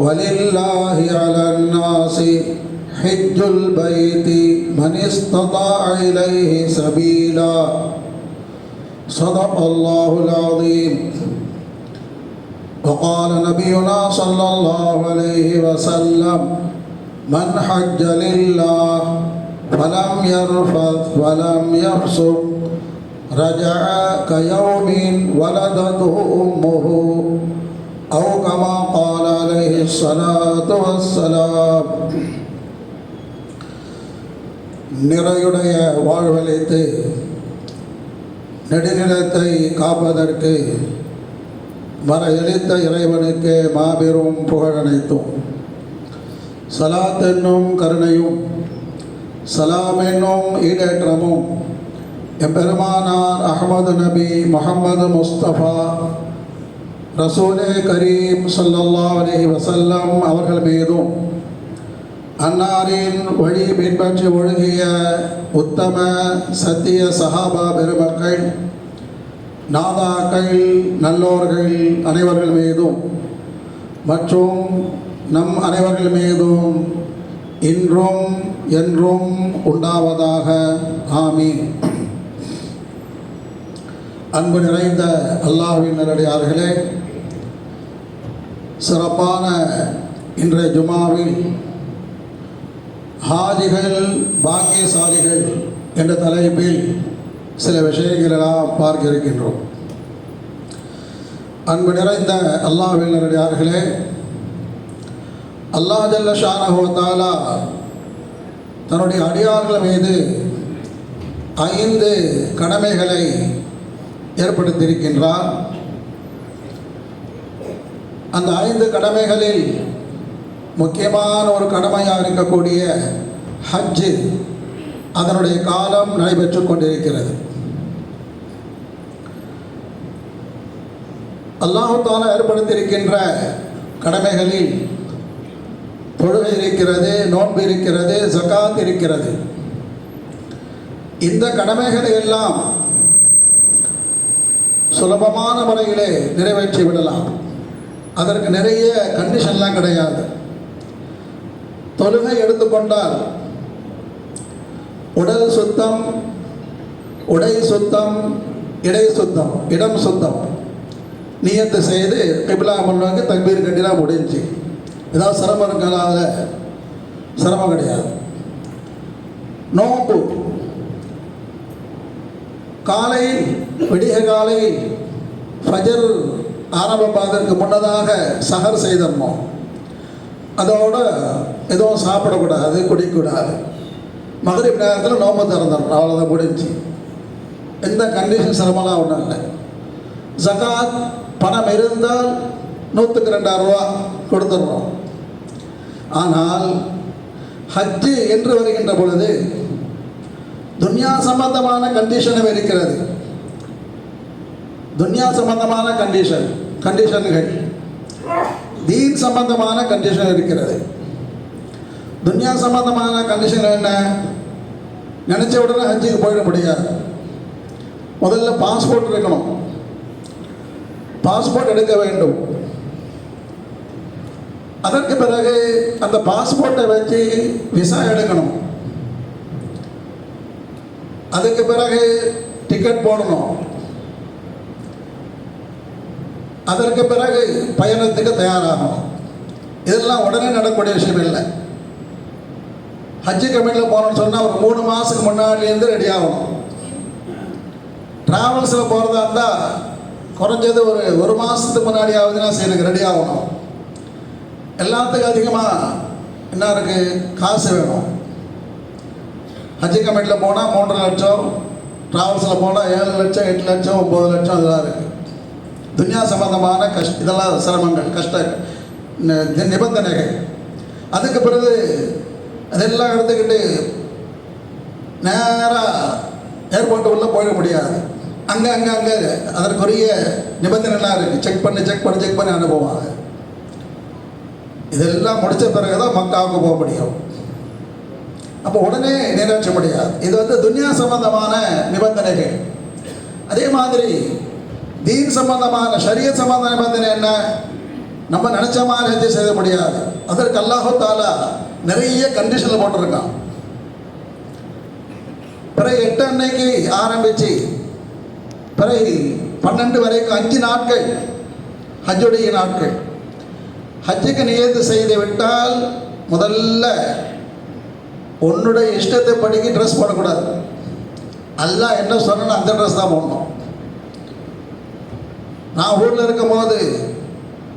ولله على الناس حج البيت من استطاع إليه سبيلا. صدق الله العظيم. وقال نبينا صلى الله عليه وسلم من حج لله فلم يرفث ولم يفسق رجع كيوم ولدته أمه أو كما قال الصلاة والسلام நிறையுடைய வாழ்வழித்து நெடுநிலத்தை காப்பதற்கு வர எளித்த இறைவனுக்கு மாபெரும் புகழனைத்தும் சலாத் என்னும் கருணையும் சலாம் என்னும் ஈடேற்றமும் எம்பெருமானார் அகமது நபி முகமது முஸ்தபா ரசூலே கரீம் சல்லல்லா அலி வசல்லம் அவர்கள் மீதும் அன்னாரின் வழி பின்பற்றி ஒழுகிய உத்தம சத்திய சஹாபா பெருமக்கள் நாதாக்கள் நல்லோர்கள் அனைவர்கள் மீதும் மற்றும் நம் அனைவர்கள் மீதும் இன்றும் என்றும் உண்டாவதாக. ஆமீன். அன்பு நிறைந்த அல்லாஹ்வின் நல்லடியார்களே சிறப்பான இன்றைய ஜுமாவில் ஹாஜிகள் பாக்கியசாலிகள் என்ற தலைப்பில் சில விஷயங்களை நாம் பார்க்க இருக்கின்றோம். அன்பு நிறைந்த அல்லாஹ்வின் நல்லடியார்களே அல்லாஹ் ஜல்ல ஷானஹோத்தாலா தன்னுடைய அடியார்கள் மீது ஐந்து கடமைகளை ஏற்படுத்தியிருக்கின்றார். அந்த ஐந்து கடமைகளில் முக்கியமான ஒரு கடமையாக இருக்கக்கூடிய ஹஜ்ஜு அதனுடைய காலம் நடைபெற்று கொண்டிருக்கிறது. அல்லாஹால ஏற்படுத்தியிருக்கின்ற கடமைகளில் தொழுகை இருக்கிறது நோன்பு இருக்கிறது ஜக்காத் இருக்கிறது. இந்த கடமைகளை எல்லாம் சுலபமான முறையிலே நிறைவேற்றி விடலாம். அதற்கு நிறைய கண்டிஷன்லாம் கிடையாது. தொழுகை எடுத்துக்கொண்டால் உடல் சுத்தம் உடை சுத்தம் இடை சுத்தம் இடம் சுத்தம். நியத்து செய்து கிபிலா பண்ணுவாங்க தக்பீர் கட்டிலாம் முடிஞ்சு. ஏதாவது சிரமம் இருக்கலாத சிரமம் கிடையாது. நோம்பு காலையில் விடிய காலையில் ஃபஜர் ஆரம்பமாவதற்கு முன்னதாக சஹர் செய்தோம்? அதோட எதுவும் சாப்பிடக்கூடாது குடிக்கக்கூடாது மகரிப் நேரத்தில் நோம்பு திறந்துடணும் அவ்வளோதான் முடிஞ்சு. எந்த கண்டிஷன் சிரமம்லாம் ஒன்றும் இல்லை. ஜகாத் பணம் இருந்தால் நூற்றுக்கு ரெண்டாயிரம் ரூபா கொடுத்துடுறோம். ஆனால் ஹஜ்ஜு என்று வருகின்ற பொழுது துன்யா சம்பந்தமான கண்டிஷனும் இருக்கிறது. துன்யா சம்பந்தமான கண்டிஷன் கண்டிஷன்கள் தீன் சம்பந்தமான கண்டிஷன் இருக்கிறது. துன்யா சம்பந்தமான கண்டிஷன் என்ன? நினச்ச உடனே ஹஜ்ஜுக்கு போயிட முடியாது. முதல்ல பாஸ்போர்ட் இருக்கணும். பாஸ்போர்ட் எடுக்க வேண்டும். அதற்கு பிறகு அந்த பாஸ்போர்ட்டை வச்சு விசா எடுக்கணும். அதுக்கு பிறகு டிக்கெட் போடணும். அதற்கு பிறகு பயணத்துக்கு தயாராகணும். இதெல்லாம் உடனே நடக்கக்கூடிய விஷயம் இல்லை. ஹஜ்ஜு கமிட்டியில் போகணும்னு சொன்னால் ஒரு மூணு மாதத்துக்கு முன்னாடிலேருந்து ரெடி ஆகணும். ட்ராவல்ஸில் போகிறதா இருந்தால் குறைஞ்சது ஒரு ஒரு மாதத்துக்கு முன்னாடி ஆகுதுன்னா எனக்கு ரெடி ஆகணும். எல்லாத்துக்கும் அதிகமாக என்ன இருக்குது காசு வேணும். ஹஜ் கமிட்டியில் போனால் மூன்றரை லட்சம் ட்ராவல்ஸில் போனால் ஏழு லட்சம் எட்டு லட்சம் ஒம்பது லட்சம் இதெல்லாம் இருக்குது துன்யா சம்பந்தமான கஷ் இதெல்லாம் சிரமங்கள் கஷ்ட நிபந்தனைகள். அதுக்கு பிறகு அதெல்லாம் எடுத்துக்கிட்டு நேராக ஏர்போர்ட்டு உள்ளே போயிட முடியாது. அங்கே அங்கே அங்கே அதற்குரிய நிபந்தனைலாம் இருக்குது செக் பண்ணி செக் பண்ணி செக் பண்ணி அனுப்புவாங்க. இதெல்லாம் முடித்த பிறகு தான் மக்காவுக்கு போக முடியும். அப்போ உடனே நிறைவேற்ற முடியாது இது வந்து துன்யா சம்பந்தமான நிபந்தனைகள். அதே மாதிரி தீன் சம்பந்தமான ஷரிய சம்பந்த நிபந்தனை என்ன? நம்ம நினச்ச மாதிரி ஹஜ்ஜை செய்ய முடியாது. அதற்கு அல்லாஹோ தாலா நிறைய கண்டிஷனில் போட்டிருக்கான். பிறகு எட்டு அன்னைக்கு ஆரம்பித்து பிறகு பன்னெண்டு வரைக்கும் அஞ்சு நாட்கள் ஹஜ்ஜுடைய நாட்கள். ஹஜ்ஜுக்கு நியத்து செய்து விட்டால் முதல்ல உன்னுடைய இஷ்டத்தை படிக்க ட்ரெஸ் போடக்கூடாது. அல்லா என்ன சொன்னா அந்த ட்ரெஸ் தான் போடணும். நான் ஊரில் இருக்கும் போது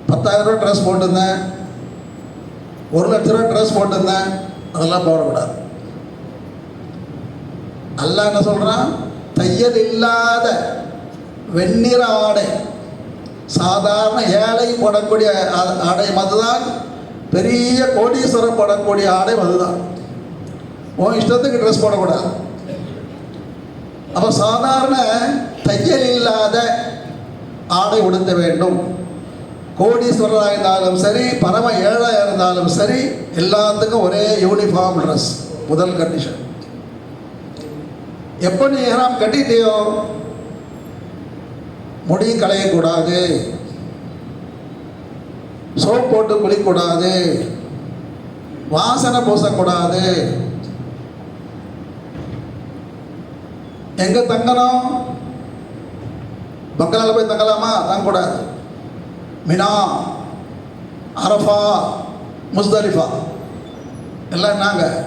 பத்தாயிரம் ரூபா ட்ரெஸ் போட்டிருந்தேன். ஒரு லட்ச ரூபா ட்ரெஸ் போட்டிருந்தேன். அதெல்லாம் போடக்கூடாது. அல்லா என்ன சொல்கிறான் தையல் இல்லாத வெண்ணிற ஆடை சாதாரண ஏழை போடக்கூடிய ஆடை மதுதான். பெரிய கோடீஸ்வரம் போடக்கூடிய ஆடை மதுதான். உன் இஷ்டத்துக்கு ட்ரெஸ் போடக்கூடாது. அப்போ சாதாரண தையல் இல்லாத ஆடை உடுத்த வேண்டும். கோடீஸ்வரராக இருந்தாலும் சரி பரம ஏழாக இருந்தாலும் சரி எல்லாத்துக்கும் ஒரே யூனிஃபார்ம் ட்ரெஸ் முதல் கண்டிஷன் எப்போ நீ ஏறாம் கட்டிட்டியோ முடி களையக்கூடாது. சோப் போட்டு குளிக்கூடாது வாசனை பூசக்கூடாது. எங்க தங்கணும்? பங்களால போய் தங்கலாமா? தங்கக்கூடாது மினா அரஃபா முஸ்தலிஃபா. எல்லாம் என்னங்க?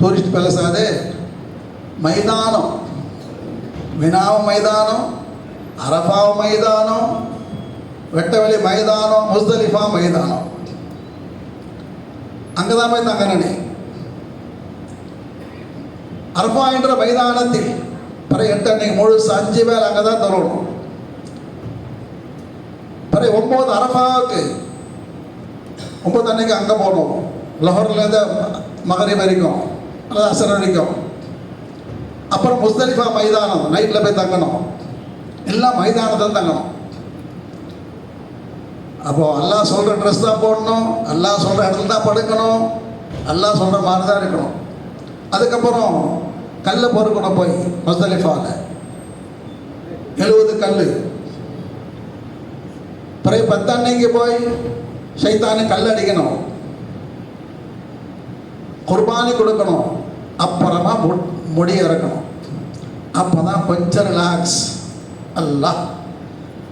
டூரிஸ்ட் பேலஸ் அது? மைதானம். மினாவ மைதானம் அரஃபாவ மைதானம் வெட்டவெளி மைதானம் முஸ்தலிஃபா மைதானம். அங்கே தான் போய் தங்கணும் அர்ஃபா என்ற மைதானத்தில் பிற எட்டு அன்னைக்கு முழுசு அஞ்சு பேர் அங்கே தான் தொழணும். பிற ஒம்பது அரபாவுக்கு ஒம்பது அன்னைக்கு அங்கே போகணும். லஹோர்லேருந்து மகரி வரைக்கும் அல்லது அசர் வரைக்கும். அப்புறம் முஸ்தலிஃபா மைதானம் நைட்டில் போய் தங்கணும். எல்லாம் மைதானத்தில் தங்கணும். அப்போது அல்லாஹ் சொல்கிற ட்ரெஸ் தான் போடணும் அல்லாஹ் சொல்கிற இடத்துல தான் படுக்கணும் அல்லாஹ் சொல்கிற மாதிரி தான் இருக்கணும். அதுக்கப்புறம் கல்லை பொறுக்கணும் போய் முஸ்தலிஃபால. எழுபது கல் பிறகு பத்தன்னைக்கு போய் சைத்தானு கல் அடிக்கணும். குர்பானி கொடுக்கணும். அப்புறமா மு- முடி இறக்கணும். அப்போ தான் கொஞ்சம் ரிலாக்ஸ் அல்லாஹ்.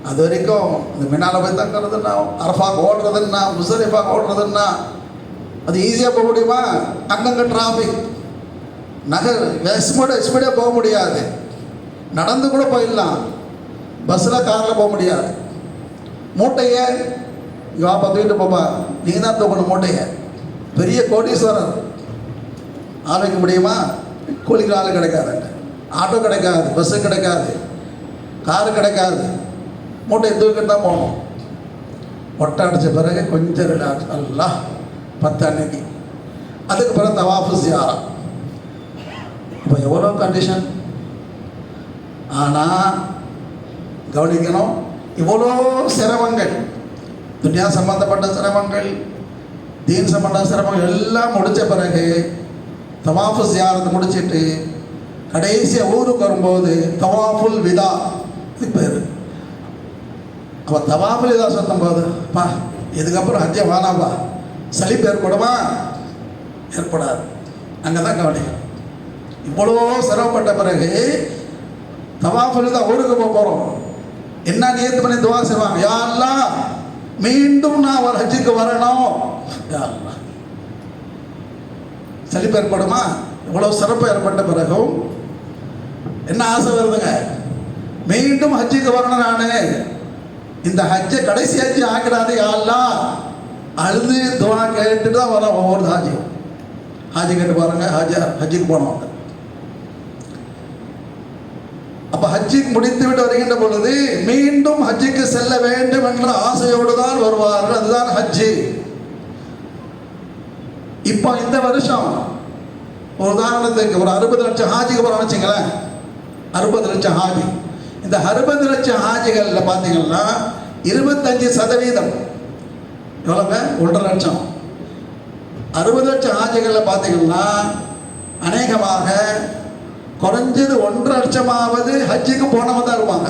அது வரைக்கும் இந்த மினால போய் தங்குறதுன்னா அரஃபாக்கு ஓடுறதுன்னா முசரிஃபாக ஓடுறதுன்னா அது ஈஸியாக போக முடியுமா? அங்கங்கே டிராஃபிக் நகர் ஸ்பீடாக ஸ்பீடாக போக முடியாது. நடந்து கூட போயிடலாம். பஸ்ஸில் காரில் போக முடியாது. மூட்டையை இவா பத்துக்கிட்டு போப்பா. நீங்கள் தான் தூக்கணும் மூட்டையை. பெரிய கோடீஸ்வரர். ஆள் வைக்க முடியுமா? கூலிக்கு ஆள் கிடைக்காதுங்க ஆட்டோ கிடைக்காது பஸ்ஸு கிடைக்காது காரு கிடைக்காது. மூட்டையை தூக்கிட்டு தான் போகணும். மொட்டை அடித்த பிறகு கொஞ்சம் ரிலாக்ஸ் எல்லாம் பத்து அன்னைக்கு. அதுக்கு பிறகு தவாஃபு ஜியாரா இப்போ எவ்வளோ கண்டிஷன் ஆனால் கவனிக்கணும் இவ்வளோ சிரமங்கள் துன்யா சம்பந்தப்பட்ட சிரமங்கள் தீன் சம்பந்த சிரமங்கள் எல்லாம் முடித்த பிறகு தவாஃபு ஜியாரத்தை முடிச்சிட்டு கடைசியாக ஊருக்கு வரும்போது தவாஃபுல் விதா இது பேர். அப்போ தவாஃபுல் விதா சொல்லும் போது பா இதுக்கப்புறம் அஜய் வானாப்பா. சலிப்பு ஏற்படுமா ஏற்படாது. அங்கே தான் கவனிக்கணும். இவ்வளோ சிரமப்பட்ட பிறகு தவாஃபுல் தான் ஊருக்கு போக போகிறோம் என்ன நியத்து பண்ணி துவா செய்வாங்க? யாரெல்லாம் மீண்டும் நான் ஒரு ஹஜ்ஜுக்கு வரணும். யா அல்லாஹ். ஏற்படுமா? இவ்வளோ சிறப்பு ஏற்பட்ட பிறகும் என்ன ஆசை வருதுங்க? மீண்டும் ஹஜ்ஜுக்கு வரணும் நான். இந்த ஹஜ்ஜை கடைசி ஹஜ்ஜு ஆக்கிடாது யாரெல்லாம் அழுது துவா கேட்டுட்டு தான் வரோம் ஒவ்வொரு ஹாஜி ஹாஜி கேட்டு பாருங்க ஹாஜி ஹஜ்ஜுக்கு போனவங்க அப்ப ஹஜ்ஜி முடித்து விட்டு வருகின்ற பொழுது மீண்டும் ஹஜ்ஜிக்கு செல்ல வேண்டும் என்ற ஆசையோடு தான் வருவார்கள் அதுதான் ஹஜ்ஜி. இப்போ இந்த வருஷம் ஒரு உதாரணத்துக்கு ஒரு அறுபது லட்சம் ஹாஜிக்கு போகிறோம்னு வச்சுங்களேன். அறுபது லட்சம் ஹாஜி. இந்த அறுபது லட்சம் ஹாஜிகளில் பார்த்தீங்கன்னா இருபத்தஞ்சு சதவீதம். எவ்வளோங்க ஒன்றரை லட்சம். அறுபது லட்சம் ஆஜிகளில் பார்த்தீங்கன்னா அநேகமாக குறைஞ்சது ஒன்றரை லட்சமாவது ஹஜ்ஜுக்கு போனவங்க தான் இருப்பாங்க.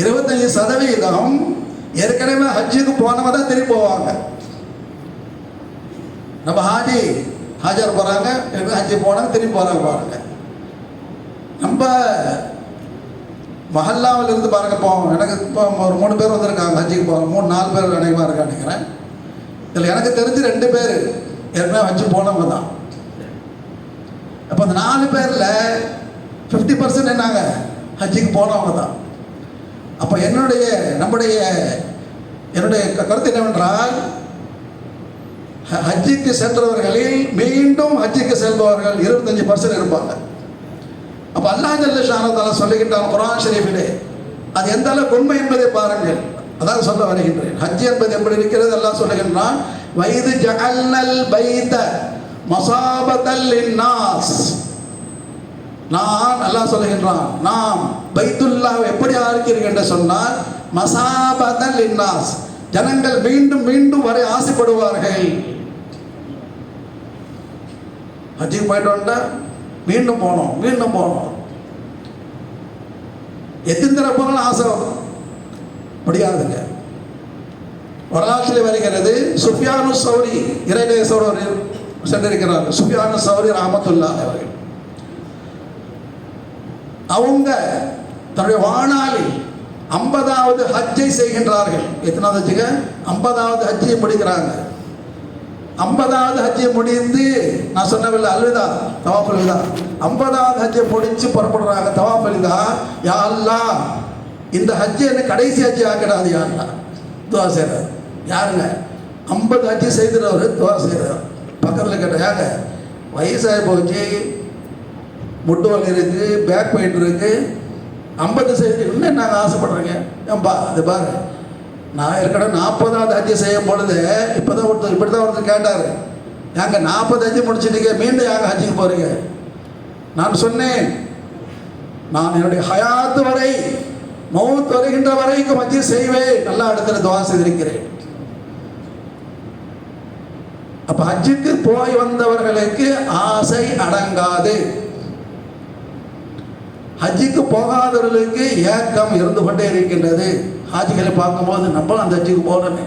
இருபத்தஞ்சு சதவீதம் ஏற்கனவே ஹஜ்ஜுக்கு போனவங்க தான் திரும்பி போவாங்க. நம்ம ஹாஜி ஹாஜர் போகிறாங்க ஹஜ்ஜி போனாங்க திரும்பி போகிறாங்க பாருங்க. நம்ம மஹல்லாவில் இருந்து பாருங்க போவோம் எனக்கு இப்போ ஒரு மூணு பேர் வந்திருக்காங்க ஹஜ்ஜிக்கு போகிறோம் மூணு நாலு பேர் அநேகமாக இருக்கான்னு நினைக்கிறேன். இதில் எனக்கு தெரிஞ்சு ரெண்டு பேர் ஏற்கனவே ஹஜ்ஜி போனவங்க தான். அப்போ அந்த நாலு பேரில் ஃபிஃப்டி பர்சன்ட் என்னாங்க? ஹஜ்ஜிக்கு போனவங்க தான் அப்போ என்னுடைய நம்முடைய என்னுடைய க- கருத்து என்னவென்றால் ஹ- ஹஜ்ஜிக்கு சென்றவர்களில் மீண்டும் ஹஜ்ஜிக்கு செல்பவர்கள் இருபத்தஞ்சு பர்சன்ட் இருப்பாங்க. அப்போ அல்லாஹ் ஜல்ல ஷானதால சொல்லுகின்றான் குரான் ஷரீஃபிலே அது எந்த அளவுக்கு உண்மை என்பதை பாருங்கள். அதான் சொல்ல வருகின்றேன். ஹஜ் என்பது எப்படி இருக்கிறது? எல்லாம் சொல்லுகின்றான் வைது ஜஅல்னல் பைத்த மசாபதல் இன்னாஸ் நான் அல்லாஹ் சொல்லுகின்றான் நாம் பைத்துல்லாவை எப்படி ஆஇருக்கிறீர்கள் என்று சொன்னால் மசாபதல் இன்னாஸ் ஜனங்கள் மீண்டும் மீண்டும் வரை ஆசைப்படுவார்கள். ஹஜ்ஜுக்கு போயிட்டு வந்தா மீண்டும் போகணும் மீண்டும் போகணும் எத்தனை தடவை ஆசை முடியாதுங்க. வரலாற்றில் வருகிறது சுஃபியானு சௌரி இறைநேசோடு சென்றிருக்கிறார்கள் சுபியான சௌரி ராமத்துல்லா அவர்கள். அவங்க தன்னுடைய வாணாளி ஐம்பதாவது ஹஜ்ஜை செய்கின்றார்கள். எத்தனாவது ஹஜ்ஜுங்க? ஐம்பதாவது ஹஜ்ஜை முடிக்கிறாங்க. ஐம்பதாவது ஹஜ்ஜை முடிந்து நான் சொன்னவில்லை அல்விதா தவாஃப் அல்விதா ஐம்பதாவது ஹஜ்ஜை முடிச்சு புறப்படுறாங்க தவாஃப் அல்விதா யா இந்த ஹஜ்ஜை என்ன கடைசி ஹஜ்ஜி ஆக்கிடாது யாருன்னா துவா செய்கிறார் யாருங்க? ஐம்பது ஹஜ்ஜி செய்கிறவர் துவா செய்கிறார் பக்கத்தில் கேட்ட யாங்க வயசாகி போச்சு முட்டு வலி இருக்குது பேக் பெயின் இருக்குது ஐம்பது சைடு இன்னும் நாங்கள் ஆசைப்படுறேங்க? ஏன்பா அது பாரு நான் ஏற்கனவே நாற்பதாவது அஞ்சு செய்யும் பொழுது இப்போ தான் ஒருத்தர் இப்படி தான் ஒருத்தர் கேட்டார். ஏங்க நாற்பது அஞ்சு முடிச்சிட்டீங்க மீண்டும் யாங்க ஹஜ்ஜிக்கு போகிறீங்க நான் சொன்னேன் நான் என்னுடைய ஹயாத்து வரை மௌத் வருகின்ற வரைக்கும் ஹஜ்ஜி செய்வேன் நல்லா இடத்துல துவா செய்திருக்கிறேன். அப்ப ஹஜ்ஜுக்கு போய் வந்தவர்களுக்கு ஆசை அடங்காது. ஹஜ்ஜுக்கு போகாதவர்களுக்கு ஏக்கம் இருந்து கொண்டே இருக்கின்றது. ஹாஜிகளை பார்க்கும்போது நம்மளும் அந்த ஹஜ்ஜுக்கு போகணுமே.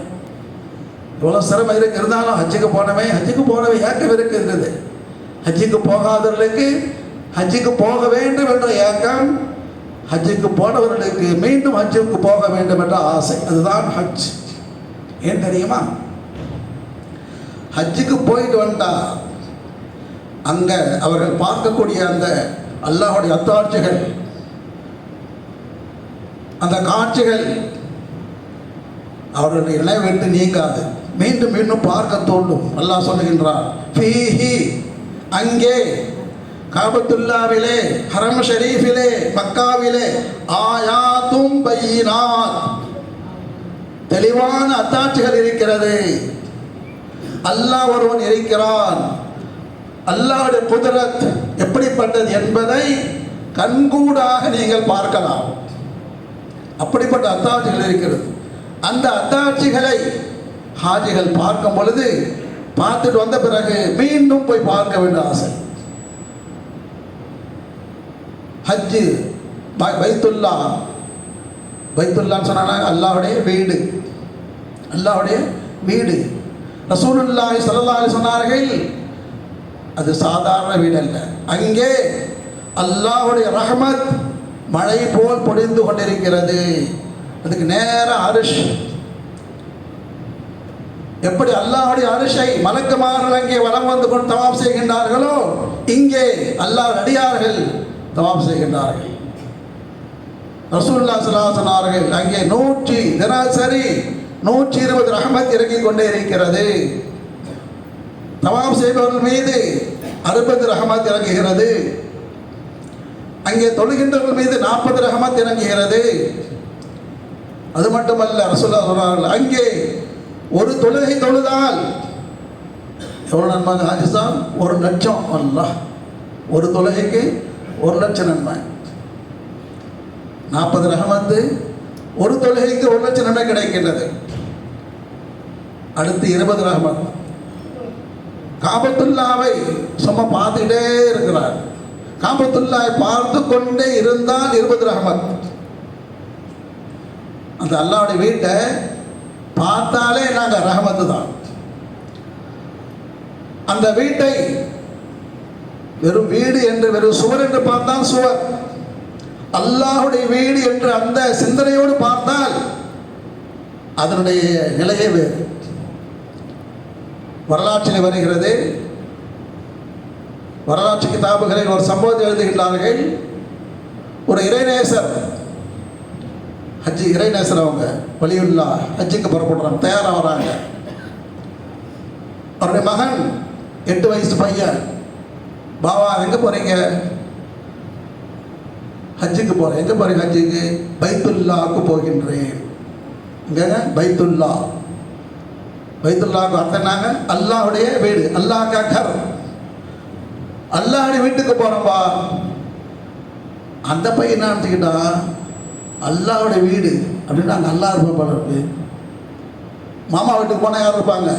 இவ்வளோ சிரமம் இருக்கு இருந்தாலும் ஹஜ்ஜுக்கு போனவே ஹஜ்ஜுக்கு போனவே ஏக்கம் இருக்கின்றது. ஹஜ்ஜுக்கு போகாதவர்களுக்கு ஹஜ்ஜுக்கு போக வேண்டும் என்ற ஏக்கம் ஹஜ்ஜுக்கு போனவர்களுக்கு மீண்டும் ஹஜ்ஜுக்கு போக வேண்டும் என்ற ஆசை. அதுதான் ஹஜ். ஏன் தெரியுமா? ஹஜ்ஜுக்கு போயிட்டு வந்தா அங்க அவர்கள் பார்க்கக்கூடிய அந்த அல்லாஹுடைய அத்தாட்சிகள் அந்த காட்சிகள் அவருடைய இணை விட்டு நீங்காது. மீண்டும் மீண்டும் பார்க்க தோண்டும் அல்லாஹ் சொல்லுகின்றார் ஃபீஹி அங்கே காபத்துல்லாவிலே ஹரம் ஷரீஃபிலே மக்காவிலே ஆயாத்தும் பையினாத். தெளிவான அத்தாட்சிகள் இருக்கிறது. அல்லாஹ் ஒருவன் இருக்கிறான். அல்லாவுடைய குதிரத் எப்படிப்பட்டது என்பதை கண்கூடாக நீங்கள் பார்க்கலாம். அப்படிப்பட்ட அத்தாட்சிகள் இருக்கிறது. அந்த அத்தாட்சிகளை ஹாஜிகள் பார்க்கும் பொழுது பார்த்துட்டு வந்த பிறகு மீண்டும் போய் பார்க்க வேண்டிய ஆசை. ஹஜ்ஜு பை- பைத்துல்லா. பைத்துல்லான்னு சொன்னாங்க அல்லாவுடைய வீடு. அல்லாவுடைய வீடு. ரசூலுல்லாஹி சல்லல்லாஹி சொன்னார்கள் அது சாதாரண வீடு அல்ல. அங்கே அல்லாஹுடைய ரஹமத் மழை போல் பொழிந்து கொண்டிருக்கிறது. அதுக்கு நேர அரிஷ். எப்படி அல்லாஹுடைய அரிஷை மலக்குமார்கள் அங்கே வலம் வந்து கொண்டு தவாப் செய்கின்றார்களோ இங்கே அல்லாஹ் அடியார்கள் தவாப் செய்கின்றார்கள். ரசூல்லா சொன்னார்கள் அங்கே நூற்றி தினசரி நூற்றி இருபது ரஹமத் இறங்கிக் கொண்டே இருக்கிறது. தவாம் செய்பவர்கள் மீது அறுபது ரஹமத் இறங்குகிறது. அங்கே தொழுகின்றவர்கள் மீது நாற்பது ரஹமத் இறங்குகிறது. அது மட்டுமல்ல ரசூல்லா சொன்னார்கள் அங்கே ஒரு தொழுகை தொழுதால் எவ்வளோ நன்மை ஹாஜிஸ்தான் ஒரு லட்சம். அல்ல ஒரு தொழுகைக்கு ஒரு லட்சம் நன்மை. நாற்பது ரஹமத்து ஒரு தொழுகைக்கு ஒரு லட்சணமே கிடைக்கின்றது. அடுத்து இருபது ரஹமத். காபத்துல்லாவை சும்மா பார்த்துக்கிட்டே இருக்கிறார். காபத்துல்லாவை பார்த்து கொண்டே இருந்தால் இருபது ரஹமத். அந்த அல்லாவுடைய வீட்டை பார்த்தாலே நாங்கள் ரஹமத்து தான். அந்த வீட்டை வெறும் வீடு என்று வெறும் சுவர் என்று பார்த்தால் சுவர். அல்லாஹுடைய வீடு என்று அந்த சிந்தனையோடு பார்த்தால் அதனுடைய நிலையே வேறு. வரலாற்றில் வருகிறது. வரலாற்று கிதாபுகளில் ஒரு சம்பவத்தை எழுதுகின்றார்கள். ஒரு இறைநேசர் ஹஜ்ஜி இறைநேசர் அவங்க வலியுல்லா ஹஜ்ஜுக்கு புறப்படுறாங்க தயாராக வராங்க அவருடைய மகன் எட்டு வயசு பையன் பாவா எங்கே போகிறீங்க ஹஜ்ஜுக்கு போகிறேன் எங்கே போகிறேன் ஹஜ்ஜுக்கு? பைத்துல்லாவுக்கு போகின்றேன். இங்கே பைத்துல்லா. பைத்துல்லாவுக்கு அர்த்தம் அல்லாஹுடைய வீடு. அல்லாஹ் கர் அல்லாஹுடைய வீட்டுக்கு போகிறோம்பா அந்த பையன் என்ன நினச்சிக்கிட்டா அல்லாஹுடைய வீடு அப்படின்னு அங்கே அல்லா இருப்பா போல இருக்கு. மாமா வீட்டுக்கு போனால் யார் இருப்பாங்க?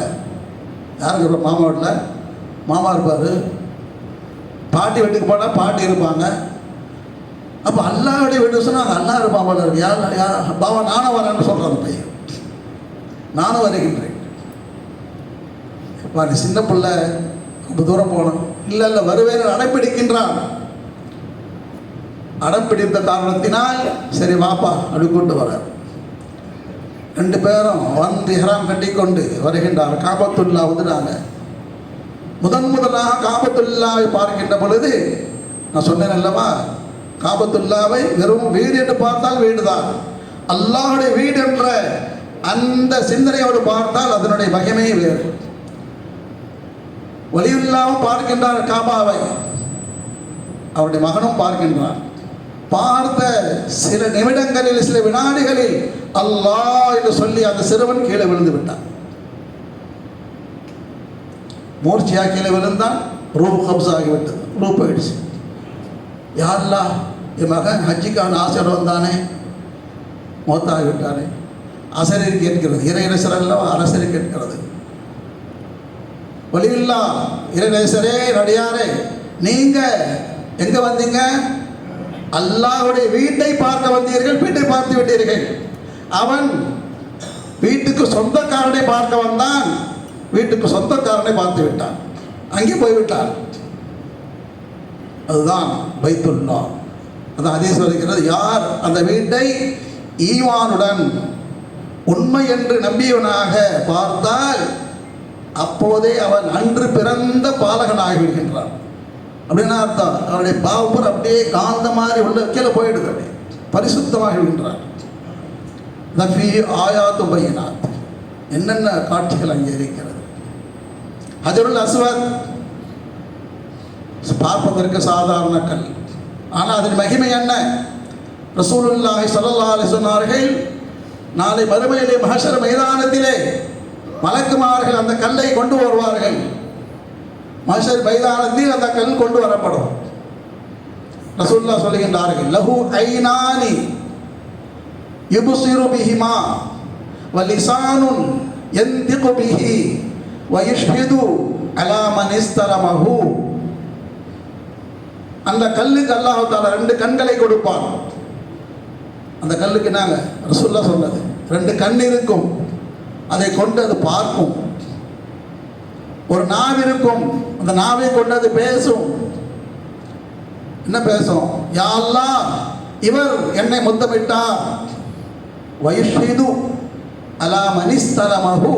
யாருக்கு இருப்பா மாமா வீட்டில்? மாமா இருப்பார். பாட்டி வீட்டுக்கு போனால் பாட்டி இருப்பாங்க. அப்போ அல்லாவுடைய வீடு சொன்னால் அங்கே அல்லா பாபாவில் இருக்கு. யார் யார் பாபா நானும் வரேன்னு சொல்கிறான் பையன் நானும் வருகின்றேன். அப்பா நீ சின்ன பிள்ளை ரொம்ப தூரம் போகணும். இல்லை இல்லை வருவேன் அடைப்பிடிக்கின்றான் அடம்பிடித்த காரணத்தினால் சரி வாப்பா அப்படி கொண்டு வர ரெண்டு பேரும் வந்து இஹ்ராம் கட்டிக்கொண்டு வருகின்றார். காபத்துல்லா வந்துட்டாங்க. முதன் முதலாக காபத்துல்லாவை பார்க்கின்ற பொழுது நான் சொன்னேன் அல்லவா காபத்துல்லாவை வெறும் வீடு என்று பார்த்தால் வீடுதான். அல்லாஹுடைய வீடு என்ற அந்த சிந்தனையோடு பார்த்தால் அதனுடைய மகிமை வேறு. வலியுல்லாவும் பார்க்கின்றார் காபாவை. அவருடைய மகனும் பார்க்கின்றார் பார்த்த சில நிமிடங்களில் சில வினாடிகளில் அல்லாஹ் என்று சொல்லி அந்த சிறுவன் கீழே விழுந்து விட்டான். மூர்ச்சியா கீழே விழுந்தான். ரூப் ஹப்ஸ் ஆகிவிட்டது ரூப் ஆயிடுச்சு யாரெல்லாம் என் மகன் ஹஜ்ஜிக்கான ஆசையோடு வந்தானே மொத்தாகிவிட்டானே. அசரில் கேட்கிறது. இறைநேசர் அல்லவா அரசரி கேட்கிறது. வழியில்லா இறைநேசரே நடிகாரே நீங்க எங்க வந்தீங்க? அல்லாவுடைய வீட்டை பார்க்க வந்தீர்கள் வீட்டை பார்த்து விட்டீர்கள். அவன் வீட்டுக்கு சொந்தக்காரனை பார்க்க வந்தான். வீட்டுக்கு சொந்தக்காரனை பார்த்து விட்டான். அங்கே போய்விட்டான். அதுதான் பைத்துல்லா. அது அதே சொல்லுகிறது யார் அந்த வீட்டை ஈவானுடன் உண்மை என்று நம்பியவனாக பார்த்தால் அப்போதே அவன் அன்று பிறந்த பாலகனாகி விடுகின்றான் அப்படின்னா அர்த்தம் அவனுடைய பாவப்பர் அப்படியே காந்த மாதிரி உள்ள கீழே போயிடுகிறது பரிசுத்தமாகி விடுகின்றான் நஃபி ஆயாத்து பையனாத். என்னென்ன காட்சிகள் அங்கே இருக்கிறது? ஹஜருல் அஸ்வத் பார்ப்பதற்கு சாதாரண கல். ஆனால் அதன் மகிமை என்ன? ரசூலுல்லாஹி சல்லா அலி சொன்னார்கள் நாளை மறுமையிலே மஹஷர் மைதானத்திலே மலக்குமார்கள் அந்த கல்லை கொண்டு வருவார்கள். மகசர் மைதானத்தில் அந்த கல் கொண்டு வரப்படும். ரசூல்லா சொல்லுகின்றார்கள் லஹு ஐநானி யுபுசிரு பிஹிமா வலிசானுன் எந்திகு பிஹி வயுஷ்ஹிது அலா அந்த கல்லுக்கு அல்லாஹால ரெண்டு கண்களை கொடுப்பான். அந்த கல்லுக்கு நாங்க ரசுல்லா சொன்னது ரெண்டு கண் இருக்கும். அதை கொண்டு அது பார்க்கும். ஒரு நாவு இருக்கும். அந்த நாவை கொண்டு அது பேசும். என்ன பேசும்? யாரெல்லாம் இவர் என்னை முத்தமிட்டார். வயுஷிது அலா மனிஸ்தலமஹு.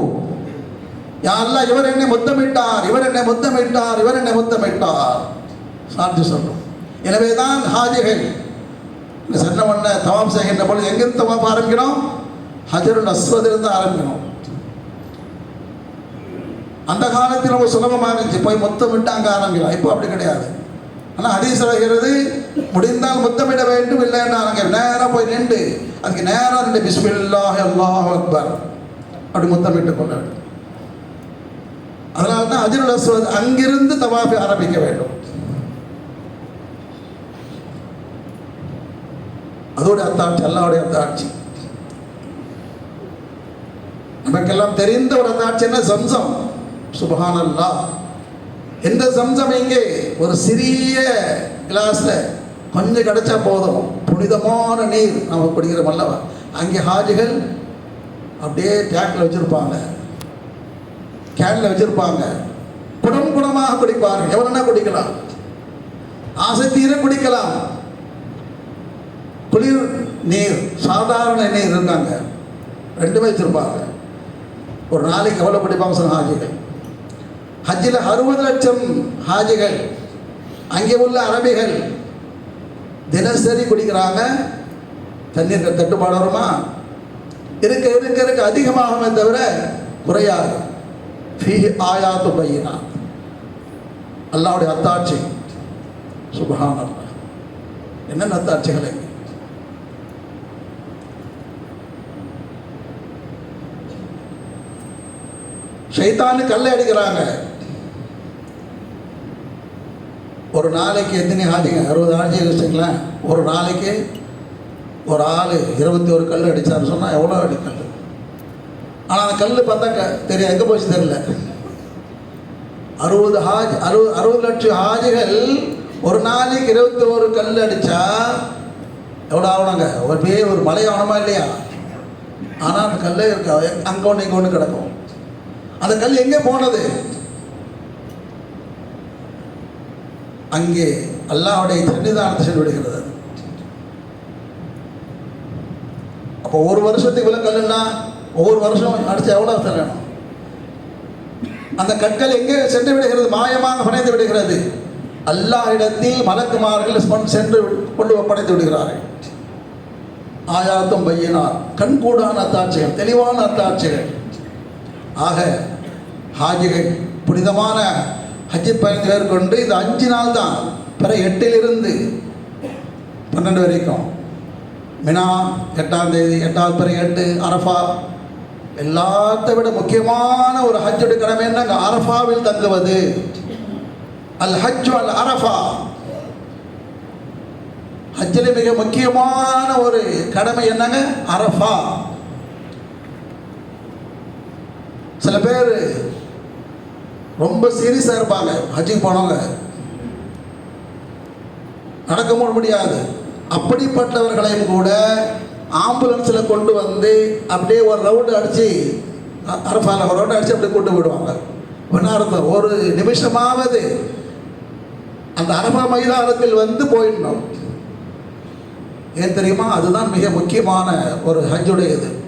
யாரெல்லாம் இவர் என்னை முத்தமிட்டார். இவர் என்னை முத்தமிட்டார். இவர் என்னை முத்தமிட்டார். சாட்சி சொல்கிறோம் எனவே தான் ஹாஜிகள். இந்த சென்ன பண்ண தவாம் செய்கின்ற பொழுது எங்கிருந்து தவாப் ஆரம்பிக்கிறோம் ஹஜருன் அஸ்வதிலிருந்து ஆரம்பிக்கணும். அந்த காலத்தில் ரொம்ப சுலபமாக இருந்துச்சு. போய் முத்தமிட்டு அங்கே ஆரம்பிக்கலாம். இப்போ அப்படி கிடையாது. ஆனால் ஹதீஸ் சொல்கிறது முடிந்தால் முத்தமிட வேண்டும் இல்லை என்று ஆரம்பிக்க நேராக போய் நின்று அதுக்கு நேராக நின்று பிஸ்மில்லாஹ் அல்லாஹ் அக்பர். அப்படி முத்தமிட்டு கொள்ள வேண்டும் அதனால தான் அஜருல் அஸ்வத் அங்கிருந்து தவாஃபி ஆரம்பிக்க வேண்டும். அதோட அத்தாட்சி அல்லாவுடைய அத்தாட்சி. நமக்கெல்லாம் தெரிந்த ஒரு அத்தாட்சி என்ன? சம்சம். சுபஹான் அல்லா எந்த சம்சம் இங்கே ஒரு சிறிய கிளாஸில் கொஞ்சம் கிடைச்சா போதும். புனிதமான நீர். நம்ம குடிக்கிறோம் அல்லவா அங்கே ஹாஜிகள் அப்படியே டேக்கில் வச்சுருப்பாங்க. கேனில் வச்சுருப்பாங்க. குடம் குடமாக குடிப்பார்கள். எவ்வளோனா குடிக்கலாம். ஆசை தீர குடிக்கலாம். குளிர் நீர் சாதாரண நீர் இருந்தாங்க? ரெண்டுமே வச்சுருப்பாங்க. ஒரு நாளைக்கு எவ்வளோ படிப்பாங்க சொன்ன ஹாஜிகள்? ஹஜ்ஜில் அறுபது லட்சம் ஹாஜிகள். அங்கே உள்ள அரபிகள் தினசரி குடிக்கிறாங்க. தண்ணீர் தட்டுப்பாடு வருமா? இருக்க இருக்க இருக்க அதிகமாகுமே தவிர குறையாது. ஃபீ ஆயாத்து பையனா. அல்லாவுடைய அத்தாட்சி. சுபகான என்னென்ன அத்தாட்சிகளை சைத்தானு கல்லை அடிக்கிறாங்க. ஒரு நாளைக்கு எத்தனை ஆடிங்க அறுபது ஆட்சி வச்சுங்களேன் ஒரு நாளைக்கு ஒரு ஆள் இருபத்தி ஒரு கல் அடித்தான்னு சொன்னால் எவ்வளோ அடி கல் ஆனால் அந்த கல் பார்த்தா க தெரியும் எங்கே போச்சு தெரியல. அறுபது ஹாஜ் அறுபது அறுபது லட்சம் ஹாஜிகள் ஒரு நாளைக்கு இருபத்தி ஒரு கல் அடித்தா எவ்வளோ ஆகணுங்க ஒரு பெரிய ஒரு மலை ஆகணுமா இல்லையா? ஆனால் அந்த கல்லே இருக்கா அங்கே ஒன்று இங்கே ஒன்று கிடக்கும். அந்த கல் எங்கே போனது? அங்கே அல்லாவுடைய சன்னிதானத்தை சென்று விடுகிறது அப்போ ஒரு வருஷத்துக்கு இவ்வளோ கல்லுன்னா ஒவ்வொரு வருஷம் அடிச்சு எவ்வளோ செல்லணும் அந்த கற்கள் எங்கே சென்று விடுகிறது? மாயமாக படைந்து விடுகிறது. அல்லாஹ் இடத்தில் மலக்குமார்கள் சென்று கொண்டு ஒப்படைத்து விடுகிறார்கள். ஆயாத்தும் பையனார் கண்கூடான அத்தாட்சிகள் தெளிவான அத்தாட்சிகள். ஆக ஹாஜிகள் புனிதமான ஹஜ்ஜி பயணத்தை மேற்கொண்டு இது அஞ்சு நாள் தான் பிற எட்டிலிருந்து பன்னெண்டு வரைக்கும். மினா எட்டாம் தேதி எட்டாவது பிற எட்டு அரஃபா. எல்லாத்தை விட முக்கியமான ஒரு ஹஜ்ஜுடைய கடமை என்னங்க? அரஃபாவில் தங்குவது. அல் ஹஜ் அல் அரஃபா. ஹஜ்ஜில் மிக முக்கியமான ஒரு கடமை என்னங்க? அரஃபா. சில பேர் ரொம்ப சீரியஸாக இருப்பாங்க. ஹஜ்ஜுக்கு போனவங்க. நடக்க முடியாது. அப்படிப்பட்டவர்களையும் கூட ஆம்புலன்ஸில் கொண்டு வந்து அப்படியே ஒரு ரவுண்டு அடித்து அரஃபால ஒரு ரவுண்டு அடித்து அப்படியே கொண்டு போயிடுவாங்க. ஒன்றா அர்த்தம் ஒரு நிமிஷமாவது அந்த அரபா மைதானத்தில் வந்து போயிடணும். ஏன் தெரியுமா? அதுதான் மிக முக்கியமான ஒரு ஹஜ்ஜுடைய இது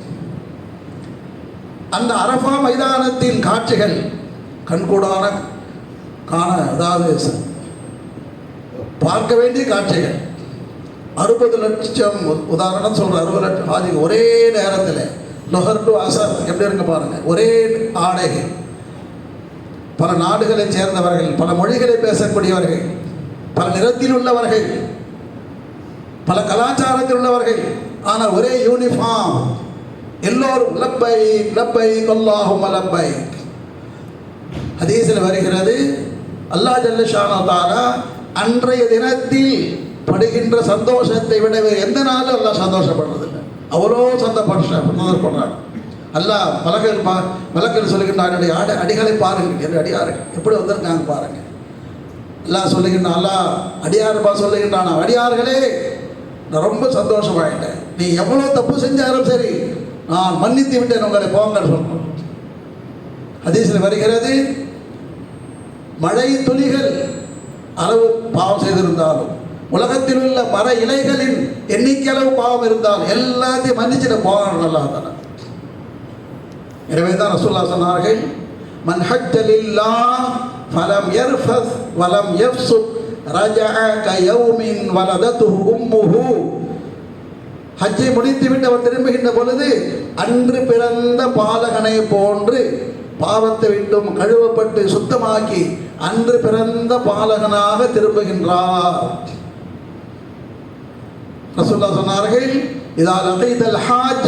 அந்த அரபா மைதானத்தின் காட்சிகள் கண்கூடான காண அதாவது பார்க்க வேண்டிய காட்சிகள். அறுபது லட்சம் உதாரணம் சொல்கிற அறுபது லட்சம். ஆதி ஒரே நேரத்தில் நுகர் டு அசர் எப்படி இருக்க பாருங்க ஒரே ஆடைகள். பல நாடுகளைச் சேர்ந்தவர்கள் பல மொழிகளை பேசக்கூடியவர்கள் பல நிறத்தில் உள்ளவர்கள் பல கலாச்சாரத்தில் உள்ளவர்கள் ஆனால் ஒரே யூனிஃபார்ம் எல்லோரும் லப்பை லப்பை கொல்லாஹும் லப்பை ஹதீஸில் வருகிறது அல்லாஹ் ஜல்லஷானா தாரா அன்றைய தினத்தில் படுகின்ற சந்தோஷத்தை விட வேறு எந்த நாளும் அல்லாஹ் சந்தோஷப்படுறதில்லை. அவ்வளோ சந்தோஷ சந்தோஷப்படுறாங்க அல்லாஹ் மலக்கள் பா மலக்கள் சொல்லுகின்றார் என்னுடைய அடிகளை பாருங்கள் என்று அடியார்கள். எப்படி வந்திருக்காங்க பாருங்கள். அல்லாஹ் சொல்லுகின்றான் அல்லா அடியார்பா சொல்லுகின்றான்? அடியார்களே நான் ரொம்ப சந்தோஷமாயிட்டேன். நீ எவ்வளோ தப்பு செஞ்சாலும் சரி நான் மன்னித்து விட்டேன் உங்களை போங்கன்னு சொல்லணும் ஹதீஸில் வருகிறது மழை துளிகள் அளவு பாவம் செய்திருந்தாலும் உலகத்தில் உள்ள மர இலைகளின் எண்ணிக்கை அளவு பாவம் இருந்தால் எல்லாத்தையும் மன்னிச்சிட போகணும் நல்லா தானே எனவே தான் ரசூல்லா சொன்னார்கள் மன் ஹஜ்ஜலில்லா ஃபலம் எர்ஃபஸ் வலம் யஃப்சுக் ரஜா கயௌமின் வலதத்து உம்முஹு. ஹஜ்ஜை முடித்துவிட்டு அவர் திரும்புகின்ற பொழுது அன்று பிறந்த பாலகனை போன்று பாவத்தை விட்டும் கழுவப்பட்டு சுத்தமாக்கி அன்று பிறந்த பாலகனாக திரும்புகின்றார். ரசுல்லா சொன்னார்கள் இதால் லகைதல் ஹாஜ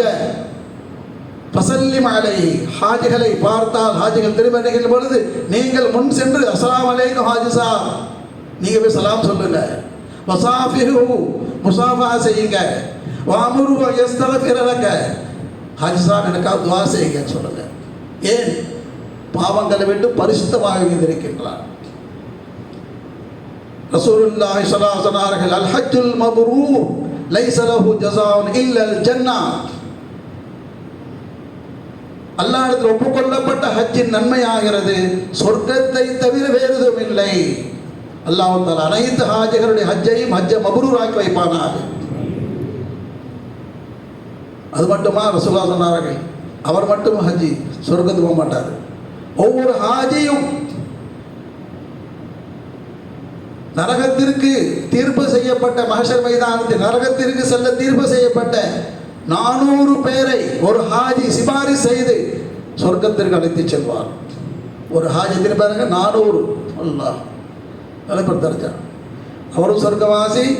பசல்லி மாலை ஹாஜிகளை பார்த்தால் ஹாஜிகள் திரும்ப பொழுது நீங்கள் முன் சென்று அஸ்லாம் அலைக்கும் ஹாஜி சார். நீங்க போய் சலாம் சொல்லுங்க. வசாஃபிஹு முசாஃபா செய்யுங்க. வாமுருவ யஸ்தகஃபிரலக ஹாஜி சார் எனக்காக துவா செய்யுங்கன்னு சொல்லுங்க. ஏன்? பாவங்களை விட்டு பரிசுத்தமாக இருந்திருக்கின்றார். ரசூலுல்லாஹி ஸல்லல்லாஹு அல் ஹஜ்ஜுல் மப்ரூர் லைஸ லஹு ஜஸாஉன் இல்லல் ஜன்னah அல்லாஹ்விடத்தில் ஒப்புக்கொள்ளப்பட்ட ஹஜ்ஜின் நன்மையாகிறது சொர்க்கத்தை தவிர வேறு எதுவும் இல்லை. அல்லாஹ் தாலா அனைத்து ஹாஜிகளுடைய ஹஜ்ஜையும் ஹஜ்ஜை மபரூராக்கி வைப்பானாக. அது மட்டுமா? ரசூலா சொன்னார்கள் அவர் மட்டும் ஹஜ்ஜி சொர்க்கத்துக்கு போக மாட்டார். ஒவ்வொரு ஹாஜியும் நரகத்திற்கு தீர்ப்பு செய்யப்பட்ட மகசர் மைதானத்தில் நரகத்திற்கு செல்ல தீர்ப்பு செய்யப்பட்ட நானூறு பேரை ஒரு ஹாஜி சிபாரிசு செய்து சொர்க்கத்திற்கு அழைத்து செல்வார். ஒரு ஹாஜி திருப்பாருங்க நானூறு. அல்லாஹ். தலைவர் அவரும் சொர்க்கவாசி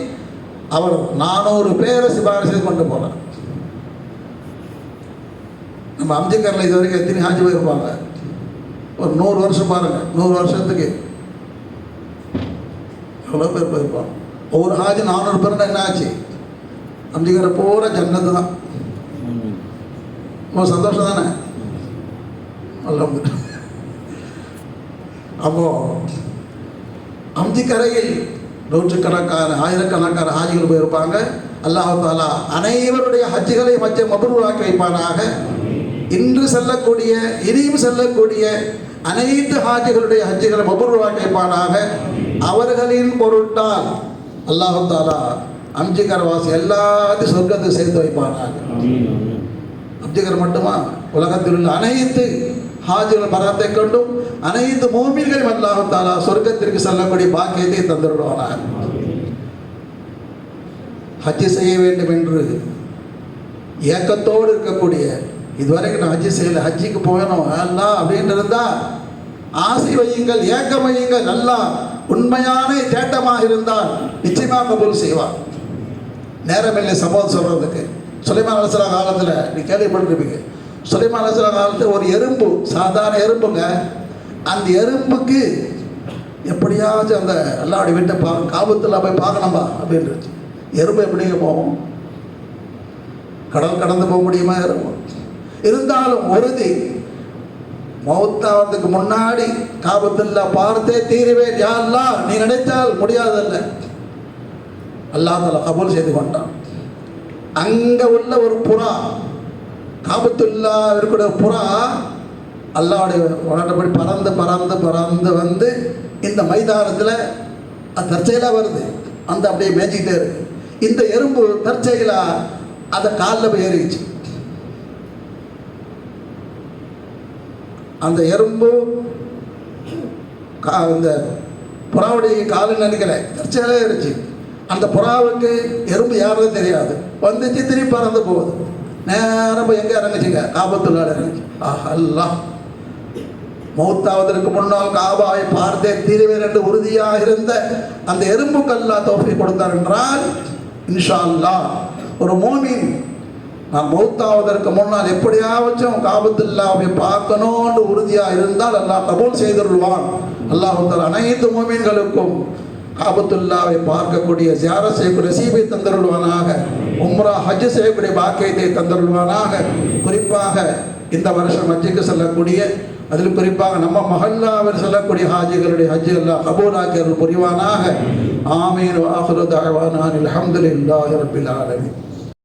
அவர் நானூறு பேரை சிபாரிசு செய்து கொண்டு போனார். நம்ம அம்ஜிக்கரில் இது வரைக்கும் எத்தனை ஹாஜி போயிருப்பாங்க? ஒரு நூறு வருஷம் பாருங்க நூறு வருஷத்துக்கு. எவ்வளோ பேர் போயிருப்பான்? ஒவ்வொரு ஹாஜி நானூறு பேர்னா என்ன ஆச்சு? அம்ஜிக்கரை பூரா ஜன்னத்து தான். ரொம்ப சந்தோஷம் தானே? நல்லா அப்போ அம்ஜிக்கரையில் நூற்றுக்கணக்கான ஆயிரக்கணக்கான ஹாஜிகள் போயிருப்பாங்க. அல்லாஹ் தாலா அனைவருடைய ஹஜ்ஜுகளை மத்திய மபுருவாக்கி வைப்பானாக. இன்று செல்லக்கூடிய இனியும் செல்லக்கூடிய அனைத்து ஹாஜிகளுடைய ஹஜ்ஜிகளை மபரூராக்கி வைப்பானாக அவர்களின் பொருட்டால் அல்லாஹு தாலா அம்ஜிகர் வாசி எல்லாத்தையும் சொர்க்கத்தை சேர்த்து வைப்பானாக. அம்ஜிகர் மட்டுமா? உலகத்தில் உள்ள அனைத்து ஹாஜிகள் பரத்தை கொண்டும் அனைத்து மோமீன்களையும் அல்லாஹு தாலா சொர்க்கத்திற்கு செல்லக்கூடிய பாக்கியத்தை தந்துவிடுவானாக ஹஜ்ஜி செய்ய வேண்டும் என்று ஏக்கத்தோடு இருக்கக்கூடிய இதுவரைக்கும் நான் ஹஜ்ஜி செய்யலை. ஹஜ்ஜிக்கு போகணும் எல்லாம் அப்படின்னு இருந்தால் ஆசை வையுங்கள் ஏக்கம் வையுங்கள். நல்லா உண்மையான தேட்டமாக இருந்தால் நிச்சயமாக கபூல் செய்வார் நேரமில்லை சம்பவம் சொல்கிறதுக்கு சுலைமான் அலசலா காலத்தில் நீ கேள்விப்பட்டிருப்பீங்க. சுலைமான் அலசலா காலத்தில் ஒரு எறும்பு சாதாரண எறும்புங்க. அந்த எறும்புக்கு எப்படியாச்சும் அந்த அல்லாவுடைய வீட்டை பா காபத்தில் போய் பார்க்கணும்பா அப்படின்றது. எறும்பு எப்படிங்க போகும்? கடல் கடந்து போக முடியுமா எறும்பு? இருந்தாலும் உறுதி மௌத்தாவதுக்கு முன்னாடி காபத்துல்லா பார்த்தே தீருவேன் யாரெல்லாம் நீ நினைத்தால் முடியாதல்ல. அல்லாஹ் கபூல் செய்து கொண்டான். அங்க உள்ள ஒரு புறா காபத்துல்லா இருக்கிற புறா அல்லாவுடைய உணர்ந்தபடி பறந்து பறந்து பறந்து வந்து இந்த மைதானத்தில் அது தற்செயலாக வருது. அந்த அப்படியே மேய்ச்சிக்கிட்டே இருக்கு. இந்த எறும்பு தற்செயலாக அதை காலில் போய் ஏறிச்சு அந்த எறும்பு கா இந்த புறாவுடைய காலில் நினைக்கிறேன் தற்செயலாக இருந்துச்சு. அந்த புறாவுக்கு எறும்பு யாரும் தெரியாது. வந்துச்சு திருப்பி பறந்து போகுது. நேரம் போய் எங்கே இறங்குச்சுங்க? காபத்துள்ளாட இறங்குச்சு. ஆஹ் அல்லாஹ் மௌத்தாவதற்கு முன்னால் காபாவை பார்த்தே தீருவேன் என்று உறுதியாக இருந்த அந்த எறும்பு கல்லா தோப்பி கொடுத்தார் என்றால் இன்ஷா அல்லாஹ் ஒரு மோமின் நான் மௌத்தாவதற்கு முன்னால் எப்படியாவச்சும் காபத்துல்லாவை பார்க்கணும்னு உறுதியாக இருந்தால் அல்லாஹ் கபூல் செய்துள்வான் அல்லாஹ் அனைத்து மோமீன்களுக்கும் காபத்துல்லாவை பார்க்கக்கூடிய ஜியார செய்யக்கூடிய நசீபை தந்தருள்வானாக உம்ரா ஹஜ் செய்யக்கூடிய பாக்கியத்தை தந்தருள்வானாக குறிப்பாக இந்த வருஷம் ஹஜ்ஜுக்கு செல்லக்கூடிய அதில் குறிப்பாக நம்ம மஹல்லாவில் செல்லக்கூடிய ஹாஜிகளுடைய ஹஜ் எல்லாம் கபூலாக்கியர்கள் புரிவானாக. ஆமீன் வாஹுரு தாழ்வானான் அல்ஹம்துலில்லாஹி ரபில் ஆலமின்.